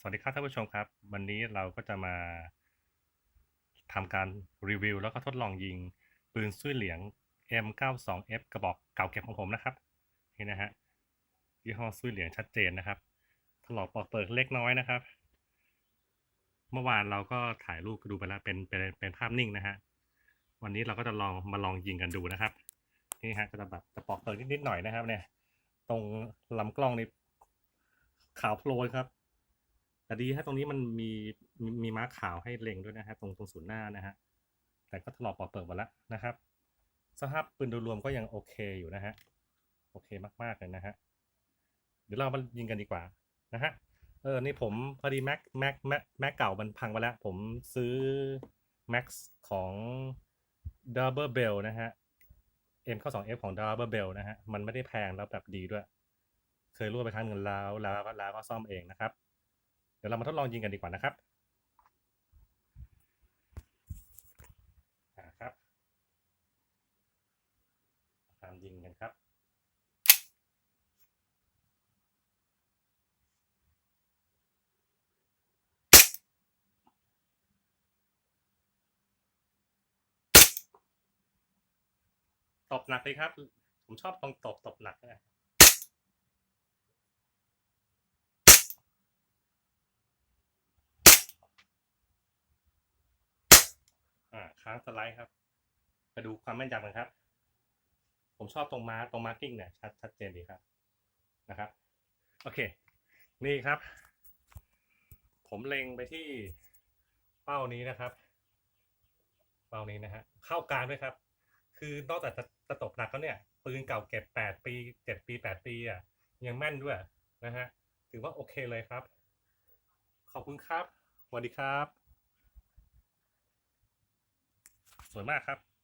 สวัสดีครับท่านผู้ชมครับ วันนี้เราก็จะมาทำการรีวิว แล้วก็ทดลองยิงปืนซุยเหลียง M92F กระบอกเก่าเก็บของผมนะครับ นี่นะฮะยี่ห้อซุยเหลียงชัดเจนนะครับถลอกปอกเปิกเล็กน้อยนะครับ เมื่อวานเราก็ถ่ายรูปดูไปแล้วเป็นเป็นเป็นภาพนิ่งนะฮะวันนี้เราก็จะลองมาลองยิงกันดูนะครับนี่ฮะก็จะแบบจะปอกเปิกนิดๆหน่อยนะครับ เนี่ย ตรงลำกล้องนี่ขาวโพลนครับ แต่ดีฮะตรงนี้มันมีมีม้าขาวให้เล็งด้วยนะฮะตรงตรงศูนย์หน้านะฮะแต่ก็ถลอกปอกเปิดหมดแล้วนะครับ สภาพปืนโดยรวมก็ยังโอเคอยู่นะฮะโอเคมากๆเลยนะฮะเดี๋ยวเรามายิงกันดีกว่านะฮะเออนี่ผมพอดีแม็กแม็กแม็กแม็กเก่ามันพังไปแล้ว ผมซื้อแม็กของ Double Bell นะฮะ M เข้า 2F ของ Double Bell นะฮะ มันไม่ได้แพงแล้วแบบดีด้วย เคยรั่วไปครั้งหนึ่งแล้วแล้วก็แล้วก็ซ่อมเองนะครับ ยวเรามาทดลองยิงกันดีกว่านะครับครับ ตามยิงกันครับตบหนักเลยครับ ผมชอบตรงตบตบหนักนะ ค้างสไลด์ครับไปดูความแม่นยำกันครับ ผมชอบตรงมาตรงมาร์กิ้งเนี่ยชัดชัดเจนดีครับนะครับโอเค นี่ครับ ผมเล็งไปที่เป้านี้นะครับ เป้านี้นะฮะเข้ากลางด้วยครับ คือนอกจากจะจะตบหนักแล้วเนี่ยปืนเก่าเก็บแปดปีเจ็ดปีแปดปีอะยังแม่นด้วยนะฮะถือว่าโอเคเลยครับ ขอบคุณครับสวัสดีครับ สวยมากครับ